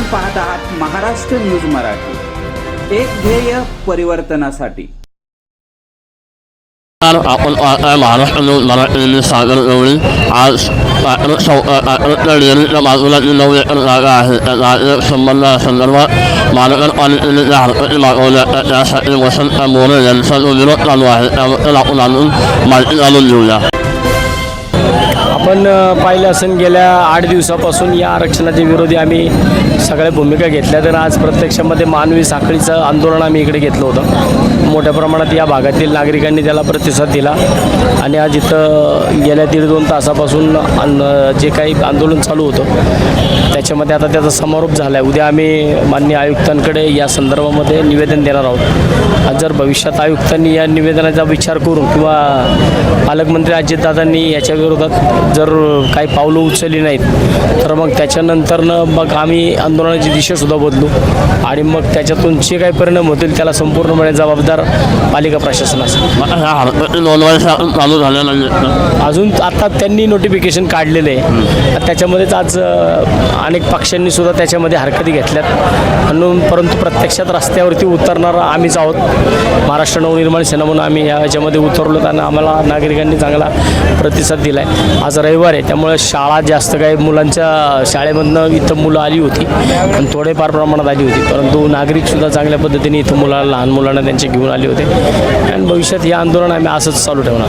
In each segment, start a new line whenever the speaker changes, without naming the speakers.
आपण पाहत आहात महाराष्ट्र न्यूज मराठी. एक ध्येय परिवर्तनासाठी.
आपण महाराष्ट्र न्यूज मराठी न्यूज सागर गवळी आज पात्र सौ पात्र डेअरीच्या बाजूला जी नऊ एकर जागा आहे त्या जागे जागेच्या संबंधासंदर्भात महानगरपालिकेने ज्या हरकती मागवल्या त्या त्यासाठी वसंत मोरे यांचा जो विरोध चालू आहे त्याबद्दल आपण आणून माहिती जाणून घेऊया.
आपण पाहिलं असेल गेल्या आठ दिवसापासून या आरक्षणाच्या विरोधी आम्ही सगळ्या भूमिका घेतल्या. तर आज प्रत्यक्षामध्ये मानवी साखळीचं आंदोलन आम्ही इकडे घेतलं होतं. मोठ्या प्रमाणात या भागातील नागरिकांनी त्याला प्रतिसाद दिला. आणि आज इथं गेल्या दीड दोन तासापासून जे काही आंदोलन चालू होतं त्याच्यामध्ये आता त्याचा समारोप झाला आहे उद्या आम्ही माननीय आयुक्तांकडे या संदर्भामध्ये निवेदन देणार आहोत. आज जर भविष्यात आयुक्तांनी या निवेदनाचा विचार करून किंवा पालकमंत्री अजितदादांनी याच्या विरोधात जर काही पावलं उचलली नाहीत तर मग त्याच्यानंतरनं मग आम्ही आंदोलनाची दिशासुद्धा बदलू आणि मग त्याच्यातून जे काही परिणाम होतील त्याला संपूर्णपणे जबाबदार पालिका प्रशासन
चालू आहेत
अजून आता त्यांनी नोटिफिकेशन काढलेलं आहे. त्याच्यामध्येच आज अनेक पक्षांनी सुद्धा त्याच्यामध्ये हरकती घेतल्यात. म्हणून परंतु प्रत्यक्षात रस्त्यावरती उतरणार आम्हीच आहोत. महाराष्ट्र नवनिर्माण सेना म्हणून आम्ही याच्यामध्ये उतरलो आणि आम्हाला नागरिकांनी चांगला प्रतिसाद दिला आहे आज रविवार आहे त्यामुळे शाळा जास्त काही मुलांच्या शाळेमधनं इथं मुलं आली होती पण थोडेफार प्रमाणात आली होती. परंतु नागरिकसुद्धा चांगल्या पद्धतीने इथं मुलाला लहान मुलांना त्यांचे घेऊन आले होते. आणि भविष्यात हे आंदोलन आम्ही असंच चालू ठेवणार.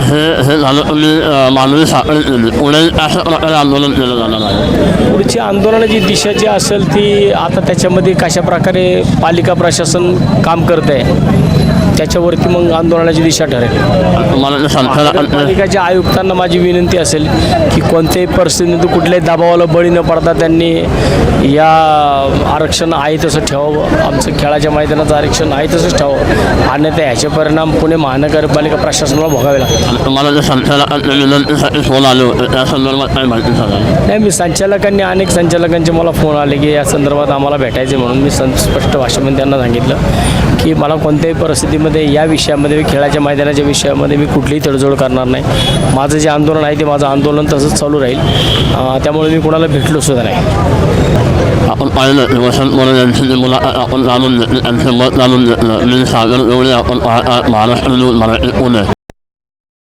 हे हे झालं तुम्ही अ, मानवी साखळी केली पुढे अशा प्रकारे आंदोलन केलं जाणार आहे.
पुढची आंदोलनाची दिशा जी असेल ती आता त्याच्यामध्ये कशा प्रकारे पालिका प्रशासन काम करत आहे त्याच्यावरती मग आंदोलनाची दिशा ठरेल.
संचालक
पालिकाच्या आयुक्तांना माझी विनंती असेल की कोणत्याही परिस्थितीत कुठल्याही दबावाला बळी न पडता त्यांनी या आरक्षण आहे तसं ठेवावं. आमचं खेळाच्या मैदानाचं आरक्षण आहे तसंच ठेवावं. अन्यथा ह्याचे परिणाम पुणे महानगरपालिका प्रशासनाला भोगावे लागतात
आणि तुम्हाला जे संचालकांच्या विनंतीसाठी फोन आले होते त्या संदर्भात काही माहिती सांगा?
नाही मी संचालकांनी अनेक संचालकांचे मला फोन आले की या संदर्भात आम्हाला भेटायचे म्हणून मी सं स्पष्ट भाषेमध्ये त्यांना सांगितलं. की मला कोणत्याही परिस्थितीमध्ये या विषयामध्ये मी खेळाच्या मैदानाच्या विषयामध्ये मी कुठलीही तडजोड करणार नाही. माझं जे आंदोलन आहे ते माझं आंदोलन तसंच चालू राहील. त्यामुळे मी कुणाला भेटलो सुद्धा नाही.
आपण पाहिलं वसंत मोरे यांची मुलाखत आपण जाणून घेतली त्यांचे मत जाणून घेतलं मी सागर आपण महाराष्ट्र न्यूज मराठी पुणे.